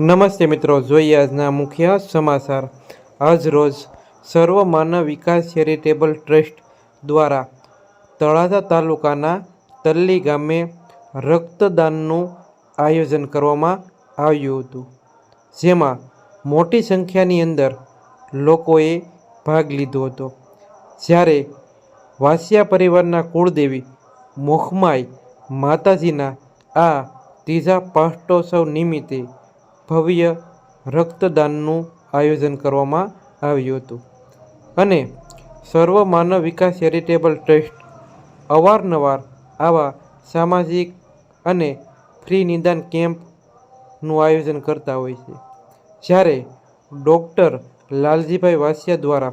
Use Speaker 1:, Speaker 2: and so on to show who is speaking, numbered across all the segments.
Speaker 1: નમસ્તે મિત્રો, જોઈએ આજના મુખ્ય સમાચાર. આજ રોજ સર્વ માનવ વિકાસ ચેરિટેબલ ટ્રસ્ટ દ્વારા તળાજા તાલુકાના તલ્લી ગામે રક્તદાનનું આયોજન કરવામાં આવ્યું હતું, જેમાં મોટી સંખ્યાની અંદર લોકોએ ભાગ લીધો હતો. જ્યારે વાસિયા પરિવારના કુળદેવી મોખમાઈ માતાજીના આ ત્રીજા પાષ્ટોત્સવ નિમિત્તે ભવ્ય રક્તદાનનું આયોજન કરવામાં આવ્યું હતું. અને સર્વ માનવ વિકાસ ચેરિટેબલ ટ્રસ્ટ અવારનવાર આવા સામાજિક અને ફ્રી નિદાન કેમ્પનું આયોજન કરતા હોય છે. જ્યારે ડૉક્ટર લાલજીભાઈ વાસિયા દ્વારા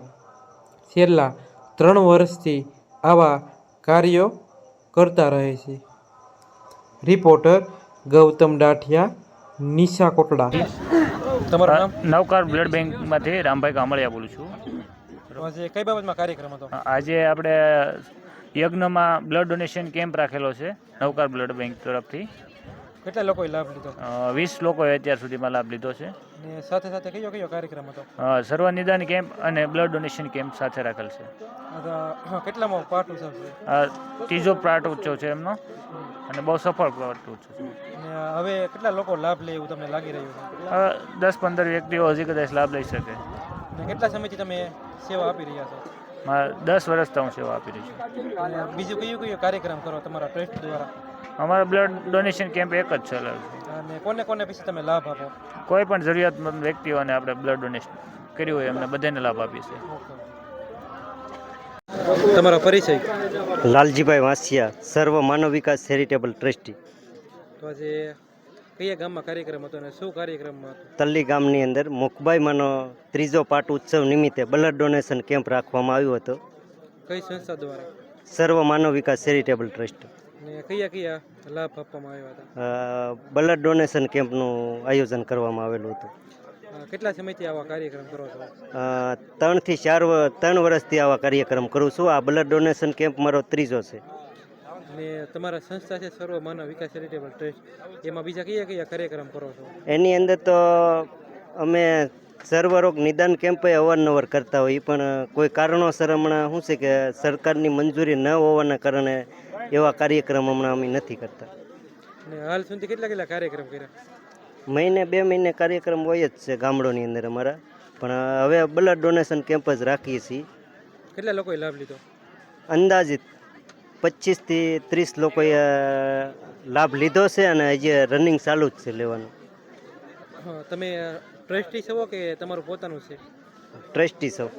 Speaker 1: છેલ્લા ત્રણ વર્ષથી આવા કાર્યો કરતા રહે છે. રિપોર્ટર ગૌતમ ડાઠિયા નિશા કોટડા. તમારું નામ?
Speaker 2: નવકાર બ્લડ બેંકમાંથી રામભાઈ કામળિયા બોલું છું.
Speaker 1: આજે કઈ બાબતમાં કાર્યક્રમ હતો?
Speaker 2: આજે આપણે યજ્ઞમાં બ્લડ ડોનેશન કેમ્પ રાખેલો છે નવકાર બ્લડ બેંક તરફથી.
Speaker 1: કેટલા લોકોએ લાભ લીધો?
Speaker 2: વીસ લોકોએ અત્યાર સુધીમાં લાભ લીધો છે.
Speaker 1: અને સાથે સાથે કયો કયો કાર્યક્રમ હતો?
Speaker 2: સર્વ નિદાન કેમ્પ અને બ્લડ ડોનેશન કેમ્પ સાથે રાખેલ છે.
Speaker 1: કેટલામાં પાઠ ઉત્સવ છે?
Speaker 2: ત્રીજો પ્રાટ ઉત્સવ છે એમનો. અને બહુ સફળ પ્રાટ ઉત્સવ છે.
Speaker 1: હવે કેટલા લોકો લાભ લે એવું તમને લાગી રહ્યું છે?
Speaker 2: દસ પંદર વ્યક્તિઓ હજી કદાચ લાભ લઈ શકે.
Speaker 1: કેટલા સમયથી તમે સેવા આપી રહ્યા છો?
Speaker 2: દસ વર્ષથી હું સેવા આપી રહી છું.
Speaker 1: બીજું કયું કયું કાર્યક્રમ કરો તમારા ટ્રસ્ટ દ્વારા?
Speaker 2: અમારા બ્લડ ડોનેશન કેમ્પ એક જ ચાલે છે
Speaker 1: અને કોને કોને પછી તમે લાભ આપો?
Speaker 2: કોઈ પણ જરૂરિયાતમંદ વ્યક્તિઓને આપણે બ્લડ ડોનેશન કર્યું હોય એમને બધાને લાભ આપીએ છીએ.
Speaker 1: તમારો પરિચય?
Speaker 3: લાલજીભાઈ વાંસિયા સર્વ માનવ વિકાસ ચેરિટેબલ ટ્રસ્ટી.
Speaker 1: તો આજે કયા ગામમાં કાર્યક્રમ હતો અને શું કાર્યક્રમમાં હતો?
Speaker 3: તલ્લી ગામની અંદર મુખબાઈમાંનો ત્રીજો પાટ ઉત્સવ નિમિત્તે બ્લડ ડોનેશન કેમ્પ રાખવામાં આવ્યો હતો.
Speaker 1: કઈ સંસ્થા દ્વારા?
Speaker 3: સર્વ માનવ વિકાસ ચેરિટેબલ ટ્રસ્ટ.
Speaker 1: અને કયા કયા લાભ આપવામાં આવ્યા હતા?
Speaker 3: બ્લડ ડોનેશન કેમ્પનું આયોજન કરવામાં આવેલું હતું.
Speaker 1: કેટલા સમયથી આવા કાર્યક્રમ કરો છો?
Speaker 3: ત્રણથી ચાર ત્રણ વર્ષથી આવા કાર્યક્રમ કરું છું. આ બ્લડ ડોનેશન કેમ્પ મારો ત્રીજો છે.
Speaker 1: અને તમારા સંસ્થા છે સર્વ માનવ વિકાસ ચેરિટેબલ ટ્રસ્ટ. એમાં બીજા કયા કયા કાર્યક્રમ કરો છો?
Speaker 3: એની અંદર તો અમે સર્વરોગ નિદાન કેમ્પે અવારનવાર કરતા હોઈએ પણ કોઈ કારણોસર હમણાં શું છે કે સરકારની મંજૂરી ન હોવાના કારણે એવા કાર્યક્રમ હમણાં અમે નથી કરતા.
Speaker 1: અને હાલ સુધી કેટલા કેટલા કાર્યક્રમ કર્યા?
Speaker 3: મહિને બે મહિને કાર્યક્રમ હોય જ છે ગામડોની અંદર અમારા. પણ હવે બ્લડ ડોનેશન કેમ્પ જ રાખીએ છીએ.
Speaker 1: કેટલા લોકોએ લાભ લીધો?
Speaker 3: અંદાજિત પચીસથી ત્રીસ લોકોએ લાભ લીધો છે અને હજી રનિંગ ચાલુ જ છે લેવાનું.
Speaker 1: તમે ટ્રસ્ટી છો કે તમારું પોતાનું છે?
Speaker 3: ટ્રસ્ટી સૌ